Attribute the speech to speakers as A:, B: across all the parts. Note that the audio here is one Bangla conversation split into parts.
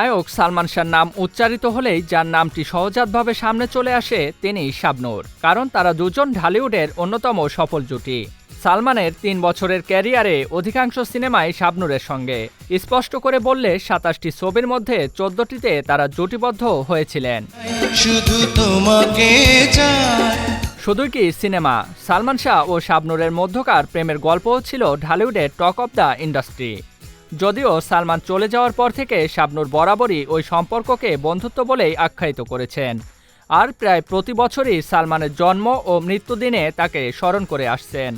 A: নায়ক সালমান শাহর নাম উচ্চারিত হলেই যার নামটি সহজাতভাবে সামনে চলে আসে তিনি শাবনূর কারণ তারা দুজন ঢালিউডের অন্যতম সফল জুটি। সালমানের তিন বছরের ক্যারিয়ারে অধিকাংশ সিনেমায় শাবনূরের সঙ্গে। স্পষ্ট করে বললে সাতাশটি ছবির মধ্যে চোদ্দটিতে তারা জুটিবদ্ধ হয়েছিলেন।
B: শুধু তোমাকে
A: শুধুই কি সিনেমা? সালমান শাহ ও শাবনূরের মধ্যকার প্রেমের গল্পও ছিল ঢালিউডের টক অব দ্য ইন্ডাস্ট্রি। যদিও সালমান চলে যাওয়ার পর থেকে শাবনূর বরাবরই ওই সম্পর্ককে বন্ধুত্ব বলেই আখ্যায়িত করেছেন। আর প্রায় প্রতি বছরই সালমানের জন্ম ও মৃত্যুদিনে তাকে স্মরণ করে আসছেন।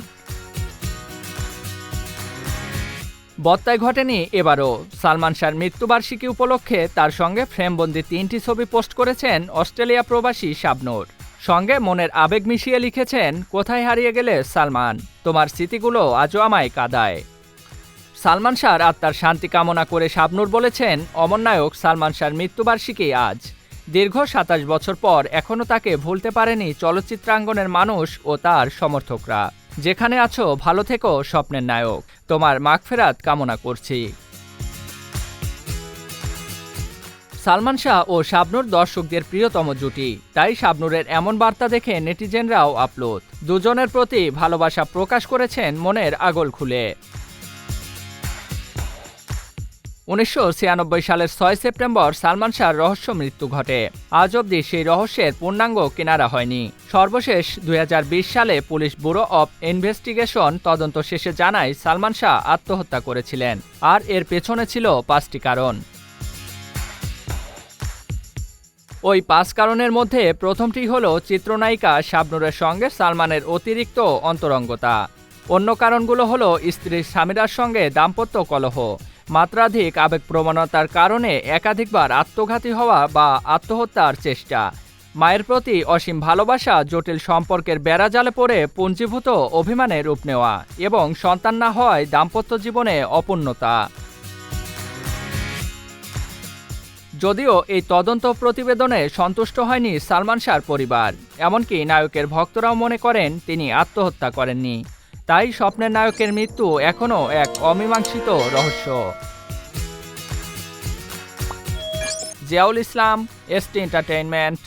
A: বত্তায় ঘটেনি এবারও। সালমান শাহর মৃত্যুবার্ষিকী উপলক্ষে তার সঙ্গে ফ্রেমবন্দি তিনটি ছবি পোস্ট করেছেন অস্ট্রেলিয়া প্রবাসী শাবনূর। সঙ্গে মনের আবেগ মিশিয়ে লিখেছেন, কোথায় হারিয়ে গেলে সালমান? তোমার স্মৃতিগুলো আজও আমায় কাদায়। সালমান শাহর আত্মার শান্তি কামনা করে শাবনূর বলেছেন, অমর নায়ক সালমান শাহর মৃত্যুবার্ষিকী আজ। দীর্ঘ সাতাশ বছর পর এখনও তাকে ভুলতে পারেনি চলচ্চিত্রাঙ্গনের মানুষ ও তার সমর্থকরা। যেখানে আছো, ভালো থেকো, স্বপ্নের নায়ক। তোমার মাগফেরাত কামনা করছি। সালমান শাহ ও শাবনূর দর্শকদের প্রিয়তম জুটি। তাই শাবনুরের এমন বার্তা দেখে নেটিজেনরাও আপ্লুত। দুজনের প্রতি ভালোবাসা প্রকাশ করেছেন মনের আগল খুলে। উনিশশো ছিয়ানব্বই সালের ছয় সেপ্টেম্বর সালমান শাহর রহস্য মৃত্যু ঘটে। আজ অবধি সেই রহস্যের পূর্ণাঙ্গ কিনারা হয়নি। সর্বশেষ দুই হাজার বিশ সালে পুলিশ ব্যুরো অব ইনভেস্টিগেশন তদন্ত শেষে জানায়, সালমান শাহ আত্মহত্যা করেছিলেন। আর এর পেছনে ছিল পাঁচটি কারণ। ওই পাঁচ কারণের মধ্যে প্রথমটি হল চিত্রনায়িকা শাবনুরের সঙ্গে সালমানের অতিরিক্ত অন্তরঙ্গতা। অন্য কারণগুলো হলো স্ত্রী স্বামীরার সঙ্গে দাম্পত্য কলহ। মাত্রাধিক আবেগপ্রবণতার কারণে একাধিকবার আত্মঘাতী হওয়া বা আত্মহত্যার চেষ্টা। মায়ের প্রতি অসীম ভালোবাসা, জটিল সম্পর্কের বেড়াজালে পড়ে পুঞ্জীভূত অভিমানে রূপ নেওয়া এবং সন্তান না হওয়ায় দাম্পত্য জীবনে অপূর্ণতা। যদিও এই তদন্ত প্রতিবেদনে সন্তুষ্ট হয়নি সালমান শাহর পরিবার, এমনকি নায়কের ভক্তরাও মনে করেন তিনি আত্মহত্যা করেননি। তাই স্বপ্নের নায়কের মৃত্যু এখনও এক অমীমাংসিত রহস্য। জিয়াউল ইসলাম এসটি এন্টারটেইনমেন্ট